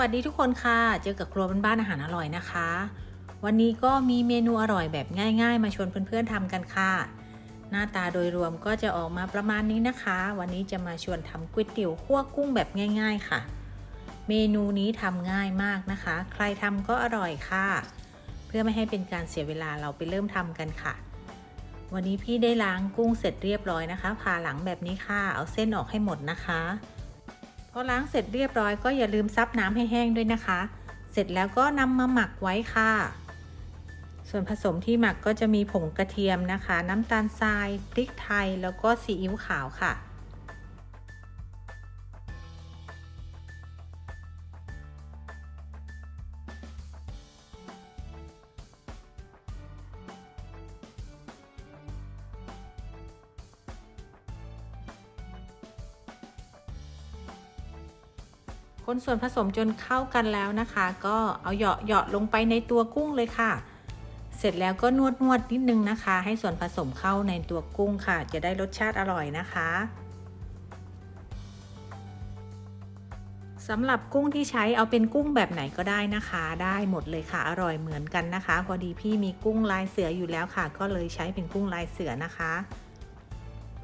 วัสดีทุกคนค่ะ เจอกับครัวบ้านๆอาหารอร่อยนะคะ วันนี้ก็มีเมนูอร่อยแบบง่ายๆ มาชวนเพื่อนๆทำกันค่ะ หน้าตาโดยรวมก็จะออกมาประมาณนี้นะคะ วันนี้จะมาชวนทำก๋วยเตี๋ยวคั่วกุ้งแบบง่าย ๆค่ะ เมนูนี้ทำง่ายมากนะคะ ใครทำก็อร่อยค่ะ เพื่อไม่ให้เป็นการเสียเวลาเราไปเริ่มทำกันค่ะ วันนี้พี่ได้ล้างกุ้งเสร็จเรียบร้อยนะคะผ่าหลังแบบนี้ค่ะ เอาเส้นออกให้หมดนะคะ พอล้างเสร็จเรียบร้อยก็อย่าลืมซับน้ำให้แห้งด้วยนะคะ เสร็จแล้วก็นำมาหมักไว้ค่ะ ส่วนผสมที่หมักก็จะมีผงกระเทียมนะคะ น้ำตาลทรายพริกไทยแล้วก็ซีอิ๊วขาวค่ะ คนส่วนผสมจนเข้ากันแล้วนะคะ ก็เอาเหยาะเหยาะลงไปในตัวกุ้งเลยค่ะ เสร็จแล้วก็นวดนวดนิดนึงนะคะ ให้ส่วนผสมเข้าในตัวกุ้งค่ะ จะได้รสชาติอร่อยนะคะสำหรับกุ้งที่ใช้เอาเป็นกุ้งแบบไหนก็ได้นะคะ ได้หมดเลยค่ะอร่อยเหมือนกันนะคะ พอดีพี่มีกุ้งลายเสืออยู่แล้วค่ะ ก็เลยใช้เป็นกุ้งลายเสือนะคะ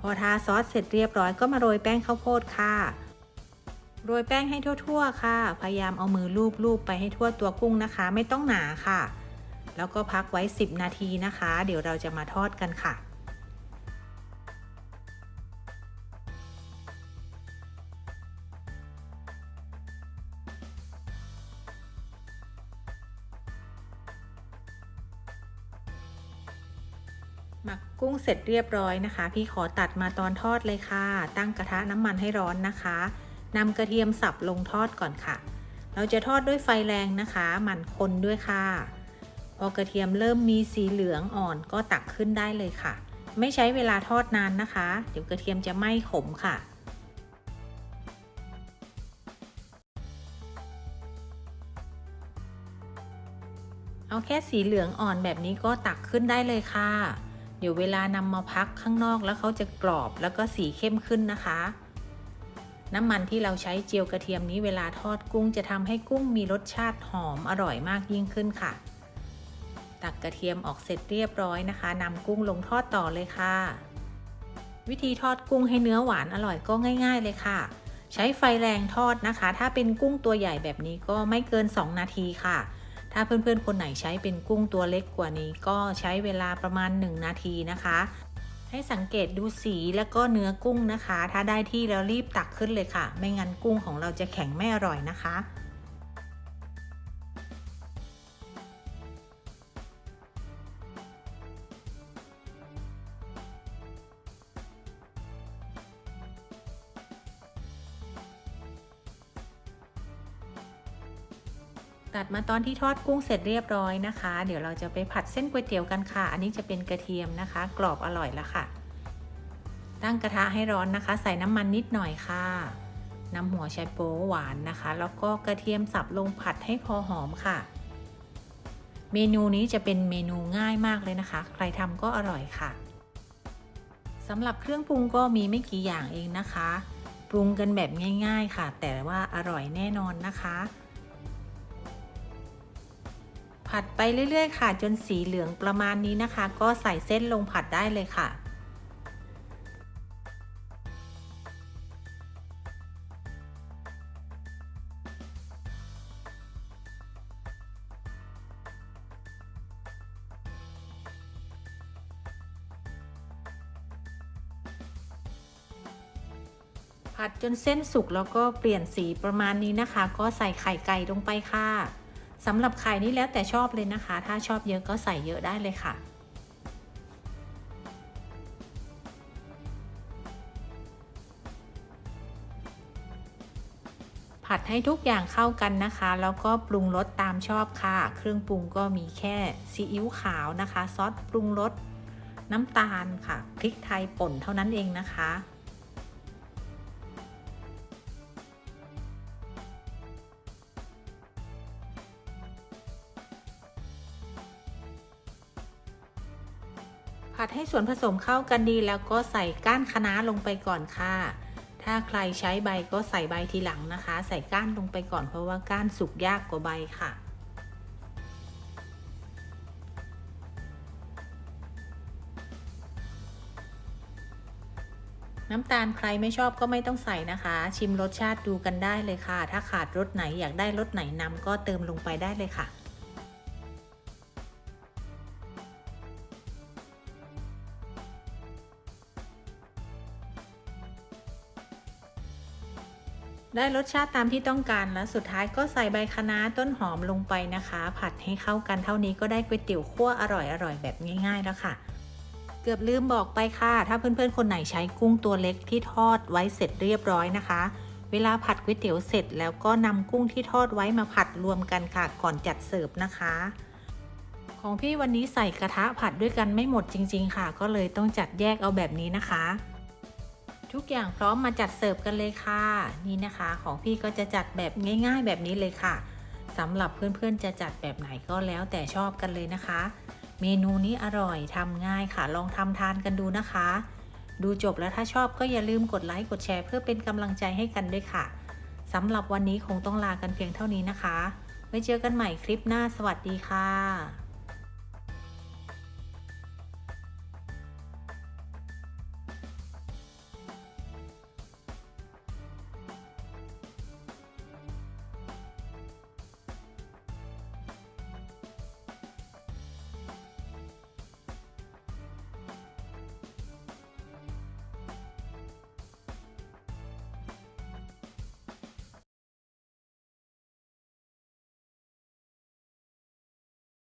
พอทาซอสเสร็จเรียบร้อยก็มาโรยแป้งข้าวโพดค่ะ โรยแป้งให้ทั่วๆค่ะ พยายามเอามือลูบๆไปให้ทั่วตัวกุ้งนะคะ ไม่ต้องหนาค่ะ แล้วก็พักไว้ 10 นาทีนะคะ เดี๋ยวเราจะมาทอดกันค่ะหมักกุ้งเสร็จเรียบร้อยนะคะ พี่ขอตัดมาตอนทอดเลยค่ะ ตั้งกระทะน้ำมันให้ร้อนนะคะ นำกระเทียมสับลงทอดก่อนค่ะ เราจะทอดด้วยไฟแรงนะคะ หมั่นคนด้วยค่ะ พอกระเทียมเริ่มมีสีเหลืองอ่อนก็ตักขึ้นได้เลยค่ะ ไม่ใช้เวลาทอดนานนะคะ เดี๋ยวกระเทียมจะไหม้ขมค่ะเอาแค่สีเหลืองอ่อนแบบนี้ก็ตักขึ้นได้เลยค่ะ เดี๋ยวเวลานำมาพักข้างนอกแล้วเขาจะกรอบแล้วก็สีเข้มขึ้นนะคะ น้ำมันที่เราใช้เจียวกระเทียมนี้เวลาทอดกุ้งจะทำให้กุ้งมีรสชาติหอมอร่อยมากยิ่งขึ้นค่ะ ตักกระเทียมออกเสร็จเรียบร้อยนะคะนำกุ้งลงทอดต่อเลยค่ะ วิธีทอดกุ้งให้เนื้อหวานอร่อยก็ง่าย ๆเลยค่ะ ใช้ไฟแรงทอดนะคะ ถ้าเป็นกุ้งตัวใหญ่แบบนี้ก็ไม่เกิน 2 นาทีค่ะ ถ้าเพื่อนๆคนไหนใช้เป็นกุ้งตัวเล็กกว่านี้ ก็ใช้เวลาประมาณ 1 นาทีนะคะ ให้สังเกตดูสีแล้วก็เนื้อกุ้งนะคะ ถ้าได้ที่แล้วรีบตักขึ้นเลยค่ะ ไม่งั้นกุ้งของเราจะแข็งไม่อร่อยนะคะ ตัดมาตอนที่ทอดกุ้งเสร็จเรียบร้อยนะคะ เดี๋ยวเราจะไปผัดเส้นก๋วยเตี๋ยวกันค่ะ อันนี้จะเป็นกระเทียมนะคะ กรอบอร่อยแล้วค่ะ ตั้งกระทะให้ร้อนนะคะ ใส่น้ำมันนิดหน่อยค่ะน้ำหัวไชโป๊หวานนะคะ แล้วก็กระเทียมสับลงผัดให้พอหอมค่ะ เมนูนี้จะเป็นเมนูง่ายมากเลยนะคะ ใครทำก็อร่อยค่ะสำหรับเครื่องปรุงก็มีไม่กี่อย่างเองนะคะ ปรุงกันแบบง่าย ๆ ค่ะ แต่ว่าอร่อยแน่นอนนะคะ ผัดไปเรื่อย ๆ ค่ะ จนสีเหลืองประมาณนี้นะคะ ก็ใส่เส้นลงผัดได้เลยค่ะผัดจนเส้นสุกแล้วก็เปลี่ยนสีประมาณนี้นะคะ ก็ใส่ไข่ไก่ลงไปค่ะ สำหรับไข่นี่แล้วแต่ชอบเลยนะคะ ถ้าชอบเยอะก็ใส่เยอะได้เลยค่ะ ผัดให้ทุกอย่างเข้ากันนะคะ แล้วก็ปรุงรสตามชอบค่ะ เครื่องปรุงก็มีแค่ซีอิ๊วขาวนะคะ ซอสปรุงรสน้ำตาลค่ะ พริกไทยป่นเท่านั้นเองนะคะ ผัดให้ส่วนผสมเข้ากันดีแล้วก็ใส่ก้านคะน้าลงไปก่อนค่ะ ถ้าใครใช้ใบก็ใส่ใบทีหลังนะคะ ใส่ก้านลงไปก่อนเพราะว่าก้านสุกยากกว่าใบค่ะน้ำตาลใครไม่ชอบก็ไม่ต้องใส่นะคะ ชิมรสชาติดูกันได้เลยค่ะ ถ้าขาดรสไหนอยากได้รสไหนนำก็เติมลงไปได้เลยค่ะ ได้รสชาติตามที่ต้องการแล้วสุดท้ายก็ใส่ใบคะน้าต้นหอมลงไปนะคะ ผัดให้เข้ากันเท่านี้ก็ได้ก๋วยเตี๋ยวคั่วอร่อยๆแบบง่ายๆแล้วค่ะ เกือบลืมบอกไปค่ะ ถ้าเพื่อนๆคนไหนใช้กุ้งตัวเล็กที่ทอดไว้เสร็จเรียบร้อยนะคะ เวลาผัดก๋วยเตี๋ยวเสร็จแล้วก็นำกุ้งที่ทอดไว้มาผัดรวมกันค่ะ ก่อนจัดเสิร์ฟนะคะ ของพี่วันนี้ใส่กระทะผัดด้วยกันไม่หมดจริง ๆ ค่ะ ก็เลยต้องจัดแยกเอาแบบนี้นะคะ ทุกอย่างพร้อมมาจัดเสิร์ฟกันเลยค่ะ นี่นะคะ ของพี่ก็จะจัดแบบง่าย ๆ แบบนี้เลยค่ะสำหรับเพื่อนๆจะจัดแบบไหนก็แล้วแต่ชอบกันเลยนะคะ เมนูนี้อร่อยทำง่ายค่ะ ลองทำทานกันดูนะคะ ดูจบแล้วถ้าชอบก็อย่าลืมกดไลค์กดแชร์เพื่อเป็นกำลังใจให้กันด้วยค่ะสำหรับวันนี้คงต้องลากันเพียงเท่านี้นะคะ ไว้เจอกันใหม่คลิปหน้าสวัสดีค่ะ